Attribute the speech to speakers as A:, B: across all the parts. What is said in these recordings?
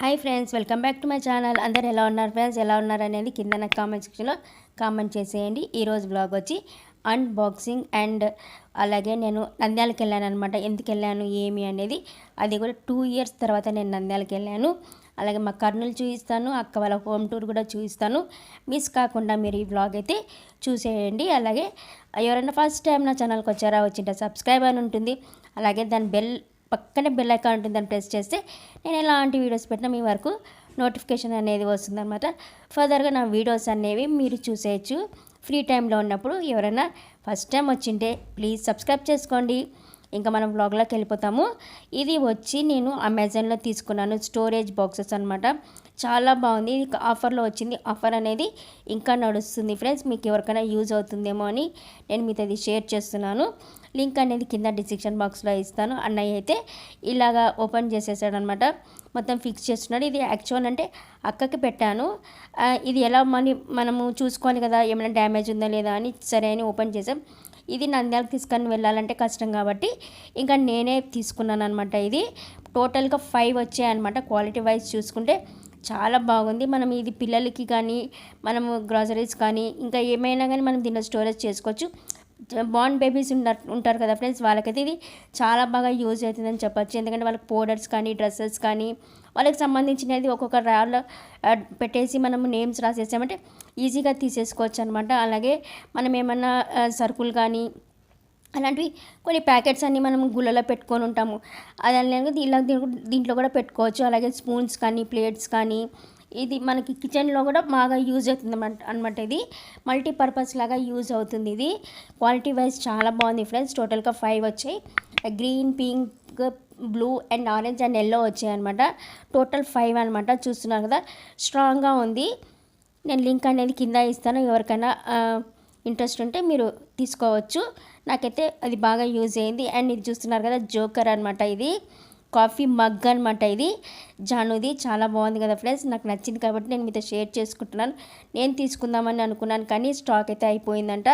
A: Hi friends welcome back to my channel అందరు ఎలా ఉన్నారు ఫ్రెండ్స్ ఎలా ఉన్నారు అనేది కింద నాకు కామెంట్ సెక్షన్లో కామెంట్ చేసేయండి. ఈరోజు బ్లాగ్ వచ్చి అన్బాక్సింగ్ అండ్ అలాగే నేను నంద్యాలకు వెళ్ళాను అనమాట ఎందుకు వెళ్ళాను ఏమి అనేది అది కూడా టూ ఇయర్స్ తర్వాత నేను నంద్యాలకు వెళ్ళాను. అలాగే మా కర్నూలు చూపిస్తాను అక్క వాళ్ళ హోమ్ టూర్ కూడా చూపిస్తాను. మిస్ కాకుండా మీరు ఈ బ్లాగ్ అయితే చూసేయండి. అలాగే ఎవరైనా ఫస్ట్ టైం నా ఛానల్కి వచ్చారా వచ్చింటే సబ్స్క్రైబ్ అని ఉంటుంది. అలాగే దాని బెల్ పక్కనే బెల్ ఐకాన్ ఉంటుంది దాన్ని ప్రెస్ చేస్తే నేను ఎలాంటి వీడియోస్ పెట్టినా మీ వరకు నోటిఫికేషన్ అనేది వస్తుందన్నమాట. ఫర్దర్గా నా వీడియోస్ అనేవి మీరు చూసేయచ్చు. ఫ్రీ టైంలో ఉన్నప్పుడు ఎవరైనా ఫస్ట్ టైం వచ్చింటే ప్లీజ్ సబ్స్క్రైబ్ చేసుకోండి. ఇంకా మనం బ్లాగ్లోకి వెళ్ళిపోతాము. ఇది వచ్చి నేను అమెజాన్లో తీసుకున్నాను స్టోరేజ్ బాక్సెస్ అనమాట చాలా బాగుంది. ఇది ఆఫర్లో వచ్చింది. ఆఫర్ అనేది ఇంకా నడుస్తుంది. ఫ్రెండ్స్ మీకు ఎవరికైనా యూజ్ అవుతుందేమో అని నేను మీతో ఇది షేర్ చేస్తున్నాను. లింక్ అనేది కింద డిస్క్రిప్షన్ బాక్స్లో ఇస్తాను. అన్నయ్య అయితే ఇలాగా ఓపెన్ చేసేసాడు అనమాట మొత్తం ఫిక్స్ చేస్తున్నాడు. ఇది యాక్చువల్ అంటే అక్కకి పెట్టాను. ఇది ఎలా మనీ మనము చూసుకోవాలి కదా ఏమైనా డ్యామేజ్ ఉందా లేదా అని సరే అని ఓపెన్ చేసాం. ఇది నంద్యాలకు తీసుకొని వెళ్ళాలంటే కష్టం కాబట్టి ఇంకా నేనే తీసుకున్నాను అనమాట ఇది. టోటల్గా ఫైవ్ వచ్చాయి అనమాట క్వాలిటీ వైజ్ చూసుకుంటే. చాలా బాగుంది. మనం ఇది పిల్లలకి కానీ మనము గ్రాసరీస్ కానీ ఇంకా ఏమైనా కానీ మనం దీనిలో స్టోరేజ్ చేసుకోవచ్చు. బాండ్ బేబీస్ ఉంటారు ఉంటారు కదా ఫ్రెండ్స్ వాళ్ళకైతే ఇది చాలా బాగా యూజ్ అవుతుందని చెప్పొచ్చు. ఎందుకంటే వాళ్ళకి పౌడర్స్ కానీ డ్రెస్సెస్ కానీ వాళ్ళకి సంబంధించినది ఒక్కొక్క ర్యాల్లో పెట్టేసి మనము నేమ్స్ రాసేసామంటే ఈజీగా తీసేసుకోవచ్చు అనమాట అలాగే మనం ఏమన్నా సరుకులు కానీ అలాంటివి కొన్ని ప్యాకెట్స్ అన్నీ మనం గుళ్ళలో పెట్టుకొని ఉంటాము. అది అలాగే దీంట్లో కూడా పెట్టుకోవచ్చు. అలాగే స్పూన్స్ కానీ ప్లేట్స్ కానీ ఇది మనకి కిచెన్లో కూడా బాగా యూజ్ అవుతుంది అనమాట ఇది. మల్టీపర్పస్ లాగా యూజ్ అవుతుంది ఇది. క్వాలిటీ వైజ్ చాలా బాగుంది ఫ్రెండ్స్ టోటల్గా ఫైవ్ వచ్చాయి. Green pink blue and orange and yellow వచ్చాయి అనమాట టోటల్ ఫైవ్ అనమాట చూస్తున్నారు కదా. స్ట్రాంగ్గా ఉంది. నేను లింక్ అనేది కింద ఇస్తాను. ఎవరికైనా ఇంట్రెస్ట్ ఉంటే మీరు తీసుకోవచ్చు. నాకైతే అది బాగా యూజ్ అయింది. అండ్ ఇది చూస్తున్నారు కదా జోకర్ అనమాట ఇది. కాఫీ మగ్ అనమాట ఇది. జానుది చాలా బాగుంది కదా ఫ్రెండ్స్. నాకు నచ్చింది కాబట్టి నేను మీతో షేర్ చేసుకుంటున్నాను. నేను తీసుకుందామని అనుకున్నాను కానీ స్టాక్ అయితే అయిపోయిందంట.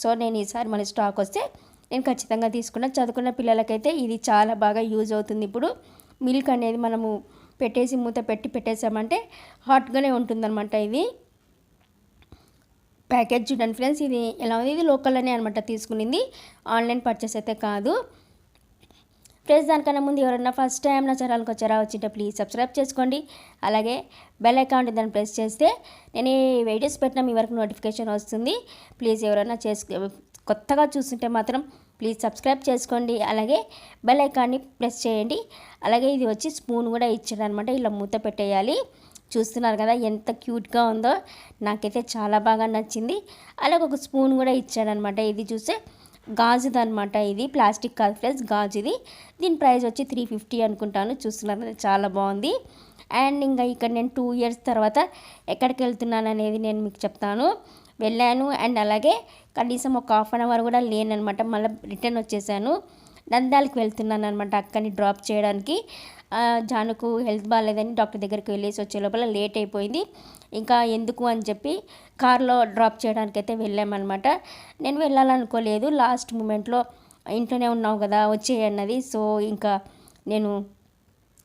A: సో నేను ఈసారి మళ్ళీ స్టాక్ వస్తే నేను ఖచ్చితంగా తీసుకున్నాను చదువుకున్న పిల్లలకైతే ఇది చాలా బాగా యూజ్ అవుతుంది ఇప్పుడు. మిల్క్ అనేది మనము పెట్టేసి మూత పెట్టి పెట్టేసామంటే హాట్గానే ఉంటుందన్నమాట ఇది. ప్యాకేజ్ చూడండి ఫ్రెండ్స్. ఇది ఎలా ఉంది? ఇది లోకల్లోనే అనమాట తీసుకునింది. ఆన్లైన్ పర్చేస్ అయితే కాదు. ఫ్రెండ్స్ దానికన్నా ముందు ఎవరైనా ఫస్ట్ టైం నా ఛానల్కి వచ్చారా వచ్చింటే ప్లీజ్ సబ్స్క్రైబ్ చేసుకోండి. అలాగే బెల్ అకౌంట్ దాన్ని ప్రెస్ చేస్తే నేను ఈ వీడియోస్ పెట్టినా మీ వరకు నోటిఫికేషన్ వస్తుంది. ప్లీజ్ ఎవరైనా చేసు కొత్తగా చూస్తుంటే మాత్రం ప్లీజ్ సబ్స్క్రైబ్ చేసుకోండి. అలాగే బెల్ ఐకాన్ని ప్రెస్ చేయండి. అలాగే ఇది వచ్చి స్పూన్ కూడా ఇచ్చాడు అనమాట ఇలా మూత పెట్టేయాలి. చూస్తున్నారు కదా ఎంత క్యూట్గా ఉందో. నాకైతే చాలా బాగా నచ్చింది. అలాగే ఒక స్పూన్ కూడా ఇచ్చాడనమాట ఇది చూస్తే గాజుది అనమాట ఇది ప్లాస్టిక్ కాదు ఫ్రెండ్స్ గాజుది. దీని ప్రైస్ వచ్చి త్రీ ఫిఫ్టీ అనుకుంటాను. చూస్తున్నారు చాలా బాగుంది. అండ్ ఇంకా ఇక్కడ నేను టూ ఇయర్స్ తర్వాత ఎక్కడికి వెళ్తున్నాను అనేది నేను మీకు చెప్తాను. వెళ్ళాను అండ్ అలాగే కనీసం ఒక హాఫ్ అన్ అవర్ కూడా లేననమాట మళ్ళీ రిటర్న్ వచ్చేసాను. నంద్యాలకు వెళ్తున్నాను అనమాట అక్కని డ్రాప్ చేయడానికి. జానుకు హెల్త్ బాగాలేదని డాక్టర్ దగ్గరికి వెళ్ళేసి వచ్చే లోపల లేట్ అయిపోయింది. ఇంకా ఎందుకు అని చెప్పి కార్లో డ్రాప్ చేయడానికి అయితే వెళ్ళామన్నమాట. నేను వెళ్ళాలనుకోలేదు. లాస్ట్ మూమెంట్లో ఇంట్లోనే ఉన్నావు కదా వచ్చేయన్నది సో ఇంకా నేను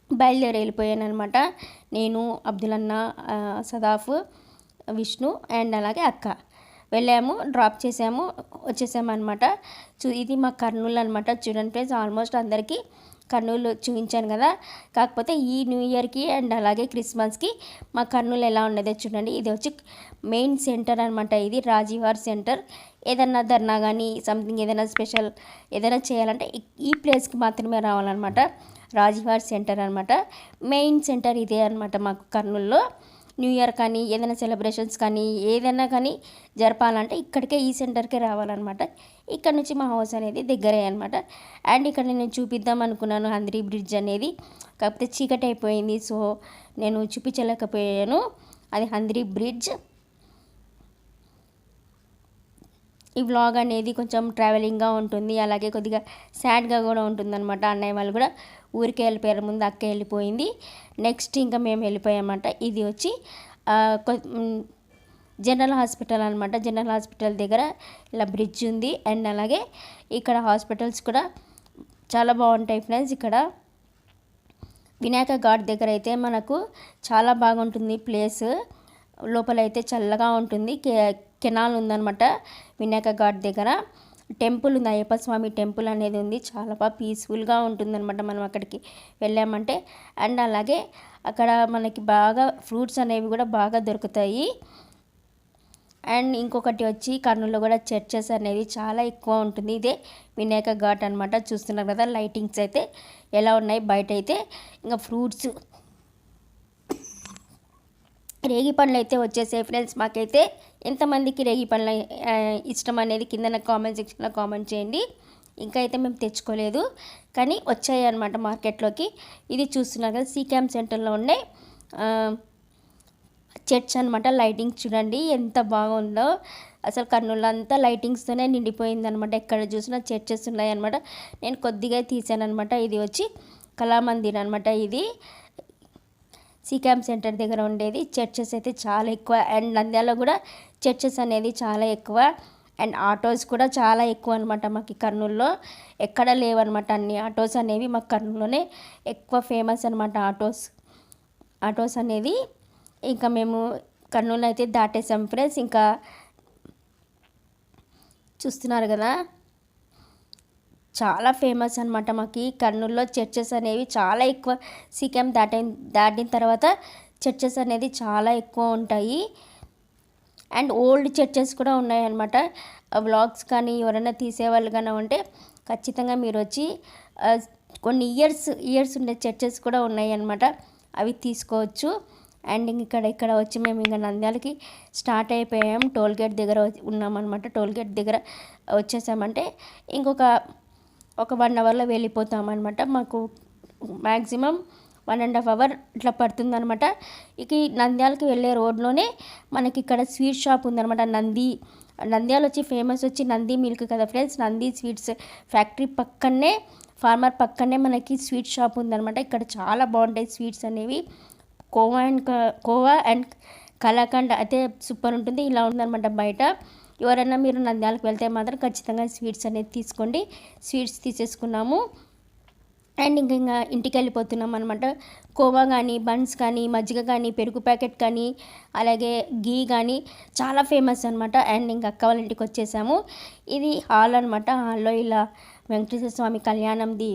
A: బయలుదేరి వెళ్ళిపోయాను అనమాట నేను అబ్దుల్ అన్న సదాఫ్ విష్ణు అండ్ అలాగే అక్క. వెళ్ళాము డ్రాప్ చేసాము వచ్చేసాము అనమాట చూ ఇది మా కర్నూలు అనమాట చూడండి ఫ్రెండ్స్ ఆల్మోస్ట్ అందరికీ కర్నూలు చూపించాను కదా. కాకపోతే ఈ న్యూ ఇయర్కి అండ్ అలాగే క్రిస్మస్కి మా కర్నూలు ఎలా ఉండదో చూడండి. ఇది వచ్చి మెయిన్ సెంటర్ అనమాట ఇది రాజీవార్ సెంటర్ ఏదన్నా ధర్నా కానీ సంథింగ్ ఏదైనా స్పెషల్ ఏదైనా చేయాలంటే ఈ- ఈ ప్లేస్కి మాత్రమే రావాలన్నమాట. రాజీవార్ సెంటర్ అనమాట మెయిన్ సెంటర్ ఇదే అనమాట మాకు కర్నూలులో. న్యూ ఇయర్ కానీ ఏదైనా సెలబ్రేషన్స్ కానీ ఏదైనా కానీ జరపాలంటే ఇక్కడికే ఈ సెంటర్కే రావాలన్నమాట. ఇక్కడ నుంచి మా హౌస్ అనేది దగ్గరే అనమాట అండ్ ఇక్కడ నేను చూపిద్దాం అనుకున్నాను హంద్రీ బ్రిడ్జ్ అనేది. కాకపోతే చీకటి అయిపోయింది సో నేను చూపించలేకపోయాను. అది హంద్రీ బ్రిడ్జ్. ఈ వ్లాగ్ అనేది కొంచెం ట్రావెలింగ్గా ఉంటుంది. అలాగే కొద్దిగా సాడ్గా కూడా ఉంటుందన్నమాట. అన్నయ్య వాళ్ళు కూడా ఊరికే వెళ్ళిపోయారు. ముందు అక్క వెళ్ళిపోయింది. నెక్స్ట్ ఇంకా మేము వెళ్ళిపోయామన్నమాట. ఇది వచ్చి కొ- జనరల్ హాస్పిటల్ అనమాట జనరల్ హాస్పిటల్ దగ్గర ఇలా బ్రిడ్జ్ ఉంది. అండ్ అలాగే ఇక్కడ హాస్పిటల్స్ కూడా చాలా బాగుంటాయి ఫ్రెండ్స్ ఇక్కడ వినాయక ఘాట్ దగ్గర అయితే మనకు చాలా బాగుంటుంది ప్లేస్ లోపలైతే చల్లగా ఉంటుంది. కెనాల్ ఉందన్నమాట వినాయక ఘాట్ దగ్గర. టెంపుల్ ఉంది. అయ్యప్ప స్వామి టెంపుల్ అనేది ఉంది. చాలా బాగా పీస్ఫుల్గా ఉంటుందన్నమాట మనం అక్కడికి వెళ్ళామంటే. అండ్ అలాగే అక్కడ మనకి బాగా ఫ్రూట్స్ అనేవి కూడా బాగా దొరుకుతాయి. అండ్ ఇంకొకటి వచ్చి కర్నూలులో కూడా చర్చెస్ అనేది చాలా ఎక్కువ ఉంటుంది. ఇదే వినాయక ఘాట్ అనమాట చూస్తున్నారు కదా లైటింగ్స్ అయితే ఎలా ఉన్నాయి బయట అయితే ఇంకా ఫ్రూట్స్ రేగి పండ్లు అయితే వచ్చేసాయి ఫ్రెండ్స్. మాకైతే ఎంతమందికి రేగి పండ్లు ఇష్టం అనేది కింద నాకు కామెంట్ సెక్షన్లో కామెంట్ చేయండి. ఇంకా అయితే మేము తెచ్చుకోలేదు. కానీ వచ్చాయి అనమాట మార్కెట్లోకి. ఇది చూస్తున్నారు కదా సీక్యామ్ క్యాంప్ సెంటర్లో ఉండే చర్చ్ అనమాట లైటింగ్స్ చూడండి ఎంత బాగుందో. అసలు కర్నూలు అంతా లైటింగ్స్తోనే నిండిపోయింది అనమాట ఎక్కడ చూసినా చర్చెస్ ఉన్నాయి అనమాట నేను కొద్దిగా తీసాను అనమాట ఇది వచ్చి కళామందిర్ అనమాట ఇది. సీకామ్ క్యాంప్ సెంటర్ దగ్గర ఉండేది. చర్చెస్ అయితే చాలా ఎక్కువ. అండ్ నంద్యాలలో కూడా చర్చెస్ అనేది చాలా ఎక్కువ. అండ్ ఆటోస్ కూడా చాలా ఎక్కువ అనమాట మాకు కర్నూలులో. ఎక్కడ లేవన్నమాట అన్ని ఆటోస్ అనేవి మాకు కర్నూలులోనే ఎక్కువ ఫేమస్ అనమాట ఆటోస్. ఆటోస్ అనేది ఇంకా మేము కర్నూలు అయితే దాటేసాం ఫ్రెండ్స్. ఇంకా చూస్తున్నారు కదా. చాలా ఫేమస్ అనమాట మాకు. కర్నూలులో చర్చెస్ అనేవి చాలా ఎక్కువ సీకెం దాటిన దాటిన తర్వాత చర్చెస్ అనేది చాలా ఎక్కువ ఉంటాయి. అండ్ ఓల్డ్ చర్చెస్ కూడా ఉన్నాయన్నమాట వ్లాగ్స్ కానీ ఎవరైనా తీసేవాళ్ళు కానీ ఉంటే ఖచ్చితంగా మీరు వచ్చి కొన్ని ఇయర్స్ ఇయర్స్ ఉండే చర్చెస్ కూడా ఉన్నాయి అన్నమాట. అవి తీసుకోవచ్చు. అండ్ ఇక్కడ ఇక్కడ వచ్చి మేము ఇంకా నంద్యాలకి స్టార్ట్ అయిపోయాం. టోల్ గేట్ దగ్గర వచ్చి- ఉన్నామన్నమాట టోల్ గేట్ దగ్గర వచ్చేసామంటే ఇంకొక ఒక వన్ అవర్లో వెళ్ళిపోతామన్నమాట. మాకు maximum one and half hour ఇట్లా పడుతుందనమాట ఇక నంద్యాలకి వెళ్ళే రోడ్లోనే మనకి ఇక్కడ స్వీట్ షాప్ ఉందనమాట నంది నంద్యాల వచ్చి ఫేమస్ వచ్చి నంది మిల్క్ కదా ఫ్రెండ్స్? నంది స్వీట్స్ ఫ్యాక్టరీ పక్కనే ఫార్మర్ పక్కనే మనకి స్వీట్ షాప్ ఉందనమాట ఇక్కడ చాలా బాగుంటాయి స్వీట్స్ అనేవి. కోవా అండ్ కోవా అండ్ కలాకండ్ అయితే సూపర్ ఉంటుంది. ఇలా ఉందన్నమాట బయట. ఎవరైనా మీరు నంద్యాలకు వెళ్తే మాత్రం ఖచ్చితంగా స్వీట్స్ అనేది తీసుకోండి. స్వీట్స్ తీసేసుకున్నాము. అండ్ ఇంక ఇంకా ఇంటికి వెళ్ళిపోతున్నాం అనమాట కోవా కానీ బన్స్ కానీ మజ్జిగ కానీ పెరుగు ప్యాకెట్ కానీ అలాగే గీ కానీ చాలా ఫేమస్ అనమాట అండ్ ఇంకా అక్క వాళ్ళ ఇంటికి వచ్చేసాము. ఇది హాల్ అనమాట హాల్లో ఇలా వెంకటేశ్వర స్వామి కళ్యాణంది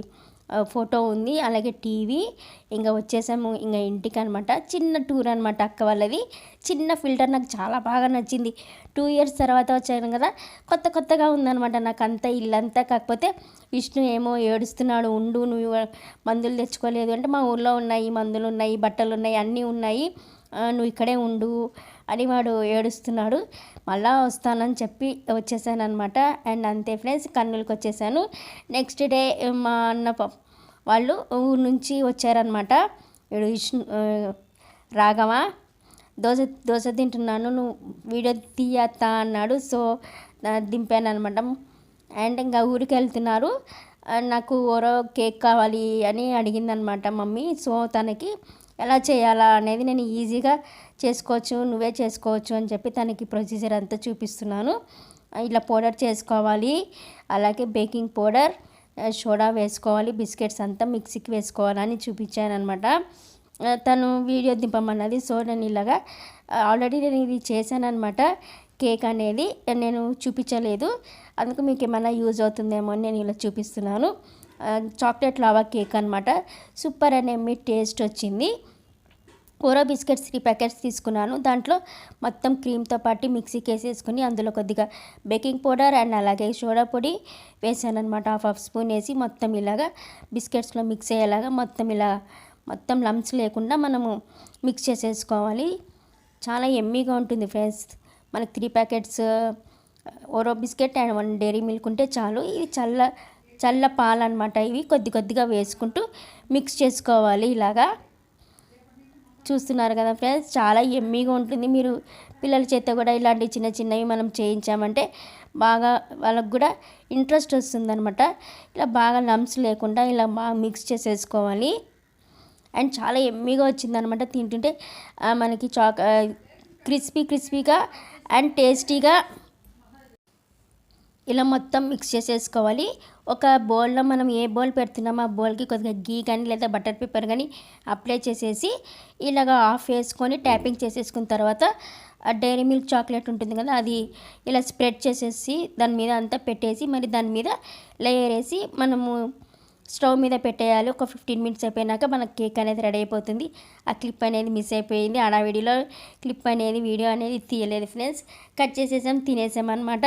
A: ఫోటో ఉంది అలాగే టీవీ. ఇంకా వచ్చేసాము ఇంకా ఇంటికి అనమాట చిన్న టూర్ అనమాట అక్క వాళ్ళది. చిన్న ఫిల్టర్ నాకు చాలా బాగా నచ్చింది. టూ ఇయర్స్ తర్వాత వచ్చాను కదా కొత్త కొత్తగా ఉందనమాట నాకు అంతా ఇల్లంతా. కాకపోతే విష్ణు ఏమో ఏడుస్తున్నాడు ఉండు నువ్వు మందులు తెచ్చుకోలేదు అంటే మా ఊర్లో ఉన్నాయి మందులు ఉన్నాయి బట్టలు ఉన్నాయి అన్నీ ఉన్నాయి. నువ్వు ఇక్కడే ఉండు అని వాడు ఏడుస్తున్నాడు. మళ్ళా వస్తానని చెప్పి వచ్చేసాను అనమాట అండ్ అంతే ఫ్రెండ్స్ కర్నూలుకి వచ్చేసాను నెక్స్ట్ డే మా అన్న వాళ్ళు ఊరు నుంచి వచ్చారనమాట విష్ణు రాఘవ దోశ దోశ తింటున్నాను. నువ్వు వీడియో తీయత్తా అన్నాడు. సో దింపాను అనమాట అండ్ ఇంకా ఊరికి వెళ్తున్నారు నాకు ఓరో కేక్ కావాలి అని అడిగిందనమాట మమ్మీ. సో తనకి ఎలా చేయాలా అనేది నేను ఈజీగా చేసుకోవచ్చు నువ్వే చేసుకోవచ్చు అని చెప్పి తనకి ప్రొసీజర్ అంతా చూపిస్తున్నాను. ఇలా పౌడర్ చేసుకోవాలి. అలాగే బేకింగ్ పౌడర్ సోడా వేసుకోవాలి బిస్కెట్స్ అంతా మిక్సీకి వేసుకోవాలని చూపించాను అనమాట తను వీడియో దింపమన్నది సో నేను ఇలాగా ఆల్రెడీ నేను ఇది చేశాను అనమాట కేక్ అనేది నేను చూపించలేదు. అందుకు మీకు ఏమైనా యూజ్ అవుతుందేమో అని నేను ఇలా చూపిస్తున్నాను. చాక్లెట్ లావా కేక్ అనమాట సూపర్ అనే మీ టేస్ట్ వచ్చింది. ఓరో బిస్కెట్స్ త్రీ ప్యాకెట్స్ తీసుకున్నాను. దాంట్లో మొత్తం క్రీమ్తో పాటు మిక్సీకి వేసేసుకుని అందులో కొద్దిగా బేకింగ్ పౌడర్ అండ్ అలాగే సోడా పొడి వేసాను అనమాట హాఫ్ హాఫ్ స్పూన్ వేసి మొత్తం ఇలాగా బిస్కెట్స్లో మిక్స్ అయ్యేలాగా మొత్తం ఇలా మొత్తం లంప్స్ లేకుండా మనము మిక్స్ చేసేసుకోవాలి. చాలా ఎమ్మీగా ఉంటుంది ఫ్రెండ్స్. మనకి three packets Oreo biscuit and one Dairy Milk ఉంటే చాలు. ఇది చల్ల చల్ల పాలన్నమాట. ఇవి కొద్ది కొద్దిగా వేసుకుంటూ మిక్స్ చేసుకోవాలి ఇలాగా. చూస్తున్నారు కదా ఫ్రెండ్స్ చాలా ఎమ్మీగా ఉంటుంది. మీరు పిల్లల చేత కూడా ఇలాంటి చిన్న చిన్నవి మనం చేయించామంటే బాగా వాళ్ళకు కూడా ఇంట్రెస్ట్ వస్తుందన్నమాట. ఇలా బాగా లమ్స్ లేకుండా ఇలా బాగా మిక్స్ చేసేసుకోవాలి. అండ్ చాలా ఎమ్మీగా వచ్చిందనమాట తింటుంటే. మనకి చాక్ క్రిస్పీ క్రిస్పీగా అండ్ టేస్టీగా ఇలా మొత్తం మిక్స్ చేసేసుకోవాలి. ఒక బౌల్లో మనం ఏ బౌల్ పెడుతున్నామో ఆ బౌల్కి కొద్దిగా గీ కానీ లేదా బటర్ పేపర్ కానీ అప్లై చేసేసి ఇలాగ ఆఫ్ వేసుకొని ట్యాపింగ్ చేసేసుకున్న తర్వాత డైరీ మిల్క్ చాక్లెట్ ఉంటుంది కదా అది ఇలా స్ప్రెడ్ చేసేసి దాని మీద అంతా పెట్టేసి మరి దాని మీద లేయర్ వేసి మనము స్టవ్ మీద పెట్టేయాలి. ఒక ఫిఫ్టీన్ మినిట్స్ అయిపోయినాక మనకు కేక్ అనేది రెడీ అయిపోతుంది. ఆ క్లిప్ అనేది మిస్ అయిపోయింది. ఆ వీడియోలో క్లిప్ అనేది వీడియో అనేది తీయలేదు ఫ్రెండ్స్. కట్ చేసేసాం తినేసాం అనమాట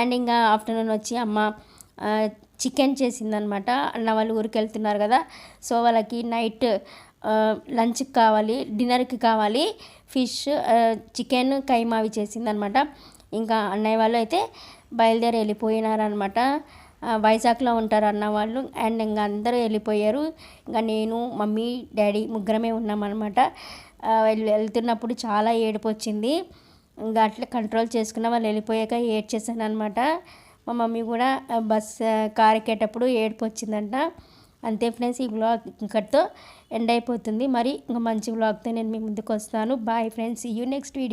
A: అండ్ ఇంకా ఆఫ్టర్నూన్ వచ్చి అమ్మ చికెన్ చేసిందనమాట. అన్న వాళ్ళు ఊరికి వెళ్తున్నారు కదా. సో వాళ్ళకి నైట్ లంచ్కి కావాలి డిన్నర్కి కావాలి. ఫిష్ చికెన్ కైమావి చేసిందనమాట. ఇంకా అన్నయ్య వాళ్ళు అయితే బయలుదేరి వెళ్ళిపోయినారనమాట. వైజాగ్లో ఉంటారు అన్న వాళ్ళు. అండ్ ఇంకా అందరూ వెళ్ళిపోయారు. ఇంకా నేను మమ్మీ డాడీ ముగ్గురమే ఉన్నామన్నమాట వెళ్తున్నప్పుడు చాలా ఏడుపు వచ్చింది ఇంకా అట్లా కంట్రోల్ చేసుకున్న వాళ్ళు వెళ్ళిపోయాక ఏడ్చేసాను అనమాట మా మమ్మీ కూడా బస్ కార్ ఎక్కేటప్పుడు ఏడుపు వచ్చిందంట. అంతే ఫ్రెండ్స్ ఈ బ్లాగ్ ఇక్కడితో ఎండ్ అయిపోతుంది. మరి ఇంకా మంచి బ్లాగ్తో నేను మీ ముందుకు వస్తాను. Bye friends. You next video